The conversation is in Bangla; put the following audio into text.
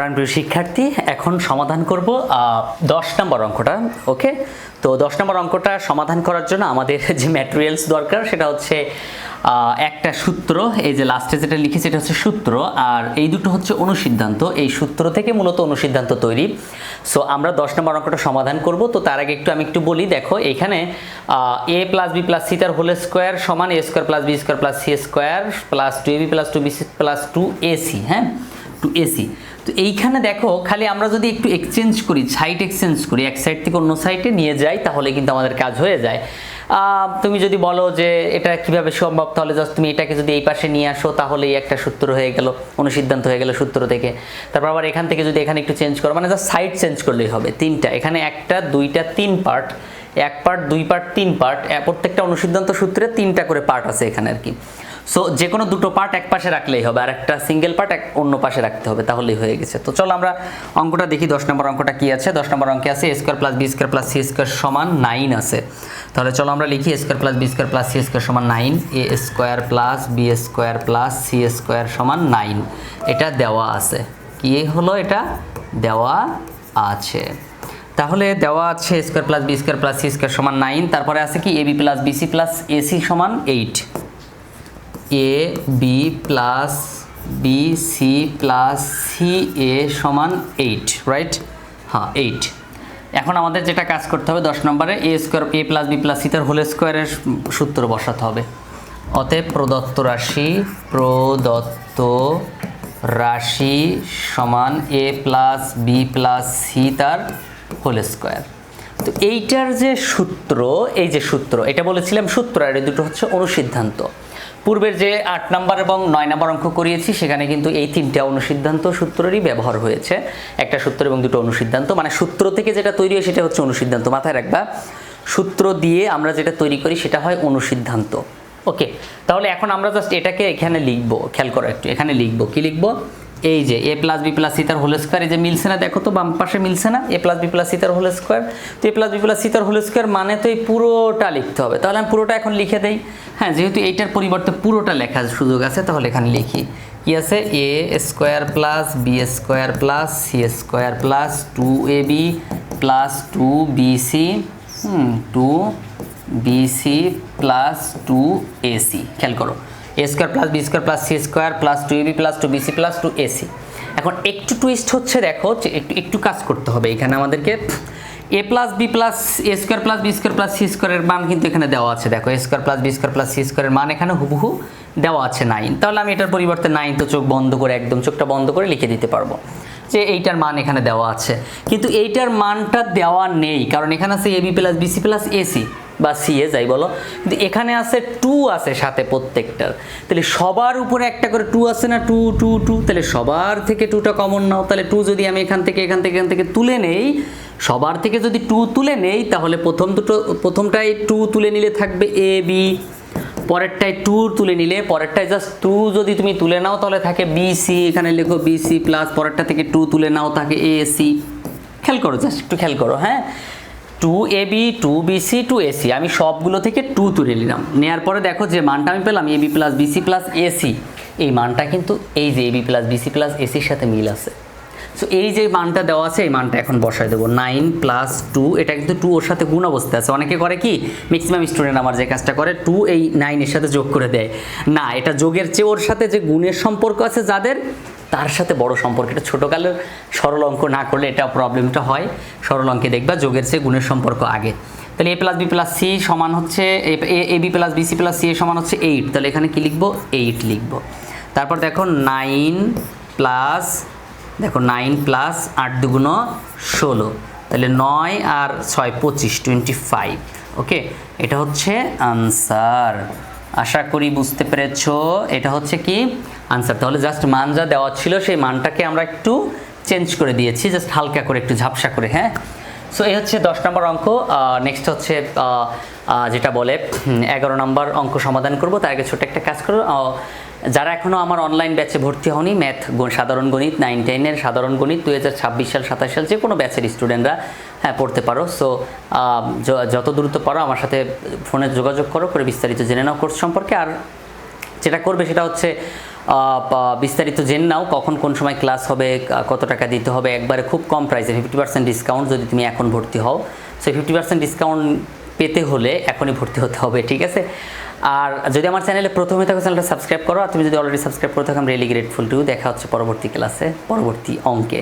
প্রাণপ্রিয় শিক্ষার্থী, এখন সমাধান করব দশ নম্বর অঙ্কটা, ওকে? তো দশ নম্বর অঙ্কটা সমাধান করার জন্য আমাদের যে ম্যাটেরিয়ালস দরকার, সেটা হচ্ছে একটা সূত্র, এই যে লাস্টে যেটা লিখেছি এটা হচ্ছে সূত্র, আর এই দুটো হচ্ছে অনুসিদ্ধান্ত, এই সূত্র থেকে মূলত অনুসিদ্ধান্ত তৈরি। সো আমরা দশ নম্বর অঙ্কটা সমাধান করব, তো তার আগে একটু আমি একটু বলি, দেখো, এখানে A plus B plus C তার হোল স্কোয়ার সমান A square plus B square plus C square plus two A B plus two B C plus two AC হ্যাঁ? টু এসি তো এইখানে দেখো, খালি আমরা যদি একটু এক্সচেঞ্জ করি সাইড এক্সচেঞ্জ করি, এক সাইড থেকে অন্য সাইডে নিয়ে যাই, তাহলে কিন্তু আমাদের কাজ হয়ে যায়। তুমি যদি বলো যে এটা কীভাবে সম্ভব, তাহলে জাস্ট তুমি এটাকে যদি এই পাশে নিয়ে আসো, তাহলেই একটা সূত্র হয়ে গেল, অনুসিদ্ধান্ত হয়ে গেল সূত্র থেকে। তারপর আবার এখান থেকে যদি এখানে একটু চেঞ্জ করো মানে জাস্ট সাইড চেঞ্জ করলেই হবে, তিনটা। এখানে একটা, দুইটা, তিন পার্ট এক পার্ট দুই পার্ট তিন পার্ট প্রত্যেকটা অনুসিদ্ধান্ত সূত্রে তিনটা করে পার্ট আছে এখানে আর কি। সো যে কোনো দুটো পার্ট এক পাশে রাখলেই হবে, আর একটা সিঙ্গেল পার্ট এক অন্য পাশে রাখতে হবে, তাহলেই হয়ে গেছে। তো চলো আমরা অঙ্কটা দেখি, দশ নম্বর অঙ্কটা কি আছে? দশ নম্বর অঙ্কে আছে A square plus B square plus C square সমান নাইন আছে। তাহলে চলো আমরা লিখি square plus B square plus C square সমান nine A square plus B square plus C square সমান নাইন এটা দেওয়া আছে। কি হলো এটা? দেওয়া আছে। তাহলে দেওয়া আছে square plus B square plus C square সমান নাইন তারপরে আছে কি? A B plus BC plus AC সমান eight A, B plus, B, C plus, C, A সমান এইট রাইট হ্যাঁ এইট। এখন আমাদের যেটা কাজ করতে হবে দশ নম্বরে, A square, A plus, B plus C তার হোল স্কোয়ারের সূত্র বসাতে হবে। অতএব প্রদত্ত রাশি প্রদত্ত রাশি সমান A plus, B plus, C তার হোল স্কোয়ার। তো এইটার যে সূত্র, এই যে সূত্র, এটা বলেছিলাম সূত্র, আর এই দুটো হচ্ছে অনুসিদ্ধান্ত। পূর্বের যে আট নাম্বার এবং নয় নাম্বার অঙ্ক করিয়েছি, সেখানে কিন্তু এই তিনটা অনুসিদ্ধান্ত সূত্রেরই ব্যবহার হয়েছে। একটা সূত্র এবং দুটো অনুসিদ্ধান্ত মানে সূত্র থেকে যেটা তৈরি হয় সেটা হচ্ছে অনুসিদ্ধান্ত। মাথায় রাখবা, সূত্র দিয়ে আমরা যেটা তৈরি করি সেটা হয় অনুসিদ্ধান্ত। ওকে, তাহলে এখন আমরা জাস্ট এটাকে এখানে লিখব, খেয়াল করো একটু, এখানে লিখব, কি লিখব? এই যে A plus B plus C তার হোল স্কোয়ার এই যে মিলছে না, দেখো তো বাম পাশে মিলছে না A plus B plus C তার হোল স্কোয়ার তো A plus B plus C তার হোল স্কোয়ার মানে তো এই পুরোটা লিখতে হবে। তাহলে আমি পুরোটা এখন লিখে দেই। হ্যাঁ যেহেতু এইটার পরিবর্তে পুরোটা লেখার সুযোগ আছে, তাহলে এখানে লিখি। কি আছে? A square plus B square plus C square plus two A B plus two B C two B C plus two AC খেয়াল করো। A square plus B square plus C square plus two AB plus two BC plus two AC এখন একটু টুইস্ট হচ্ছে, দেখো একটু একটু কাজ করতে হবে। এখানে আমাদেরকে A plus B plus A square plus B square plus C স্কোয়ারের মান কিন্তু এখানে দেওয়া আছে। দেখো A square plus B square plus C স্কোয়ারের মান এখানে হুবহু দেওয়া আছে নাইন তাহলে আমি এটার পরিবর্তে নাইন তো চোখ বন্ধ করে, একদম চোখটা বন্ধ করে লিখে দিতে পারব। যে এইটার মান এখানে দেওয়া আছে। কিন্তু এইটার মানটা দেওয়া নেই, কারণ এখানে আছে AB plus BC plus AC বা সিএ যাই বলো। কিন্তু এখানে আছে টু আছে সাথে প্রত্যেকটার। তাহলে সবার উপরে একটা করে টু আছে না টু টু টু তাহলে সবার থেকে টুটা কমন নাও। তাহলে টু যদি আমি এখান থেকে এখান থেকে এখান থেকে তুলে নেই, সবার থেকে যদি টু তুলে নেই, তাহলে প্রথম দুটো, প্রথমটাই টু তুলে নিলে থাকবে এ বি পরেরটায় টু তুলে নিলে, পরেরটায় জাস্ট টু যদি তুমি তুলে নাও, তাহলে থাকে বিসি এখানে লেখো বিসি প্লাস পরেরটা থেকে টু তুলে নাও, থাকে এ সি খেয়াল করো জাস্ট একটু খেয়াল করো হ্যাঁ? Two A B two BC two AC আমি সবগুলো থেকে টু তুলে নিলাম। নেওয়ার পরে দেখো যে মানটা আমি পেলাম A B plus BC plus AC এই মানটা কিন্তু এই যে A B plus BC plus এসির সাথে মিল আছে। সো এই যে মানটা দেওয়া আছে, এই মানটা এখন বসায় দেবো। নাইন প্লাস টু এটা কিন্তু টু ওর সাথে গুণ অবস্থা আছে। অনেকে করে কি ম্যাক্সিমাম স্টুডেন্ট আমার যে কাজটা করে টু এই নাইনের সাথে যোগ করে দেয়। না, এটা যোগের চেয়ে ওর সাথে যে গুণের সম্পর্ক আছে যাদের, তার সাথে বড় সম্পর্ক। এটা ছোটোকালের সরল অঙ্ক, না করলে এটা প্রবলেমটা হয়। সরল অঙ্কে দেখবা যোগের চেয়ে গুণের সম্পর্ক আগে। তাহলে A plus B plus C সমান হচ্ছে, A B plus BC plus C A সমান হচ্ছে এইট তাহলে এখানে কি লিখব? এইট লিখব। তারপর দেখো নাইন প্লাস দেখো নাইন প্লাস আট দুগুণ ষোলো। তাহলে নয় আর ছয় পঁচিশ টোয়েন্টি ফাইভ ওকে এটা হচ্ছে আনসার আশা করি বুঝতে পেরেছ। এটা হচ্ছে কি? আনসার তাহলে জাস্ট মান যা দেওয়া ছিল, সেই মানটাকে আমরা একটু চেঞ্জ করে দিয়েছি। জাস্ট হালকা করে একটু ঝাপসা করে হ্যাঁ? সো এই হচ্ছে দশ নম্বর অঙ্ক। নেক্সট হচ্ছে যেটা বলে এগারো নম্বর অঙ্ক সমাধান করব। তার আগে ছোট একটা কাজ করো। যারা এখনও আমার অনলাইন ব্যাচে ভর্তি হওনি ম্যাথ সাধারণ গণিত নাইন টেনের সাধারণ গণিত দু হাজার ছাব্বিশ সাল, সাতাশ সাল যে কোনো ব্যাচের স্টুডেন্টরা হ্যাঁ পড়তে পারো। সো যত দ্রুত পারো আমার সাথে ফোনে যোগাযোগ করো, করে বিস্তারিত জেনে নাও কোর্স সম্পর্কে। আর যেটা করবে সেটা হচ্ছে বিস্তারিত জেনে নাও কখন কোন সময় ক্লাস হবে কত টাকা দিতে হবে। একবারে খুব কম প্রাইসে ফিফটি পার্সেন্ট ডিসকাউন্ট যদি তুমি এখন ভর্তি হও। সো ফিফটি পার্সেন্ট ডিসকাউন্ট পেতে হলে এখনই ভর্তি হতে হবে, ঠিক আছে? আর যদি আমার চ্যানেলে প্রথমে থাকো চ্যানেলটা সাবস্ক্রাইব করো। আর তুমি যদি অলরেডি সাবস্ক্রাইব করে থাকো আমি রিয়েলি গ্রেটফুল টু দেখা হচ্ছে পরবর্তী ক্লাসে পরবর্তী অঙ্কে।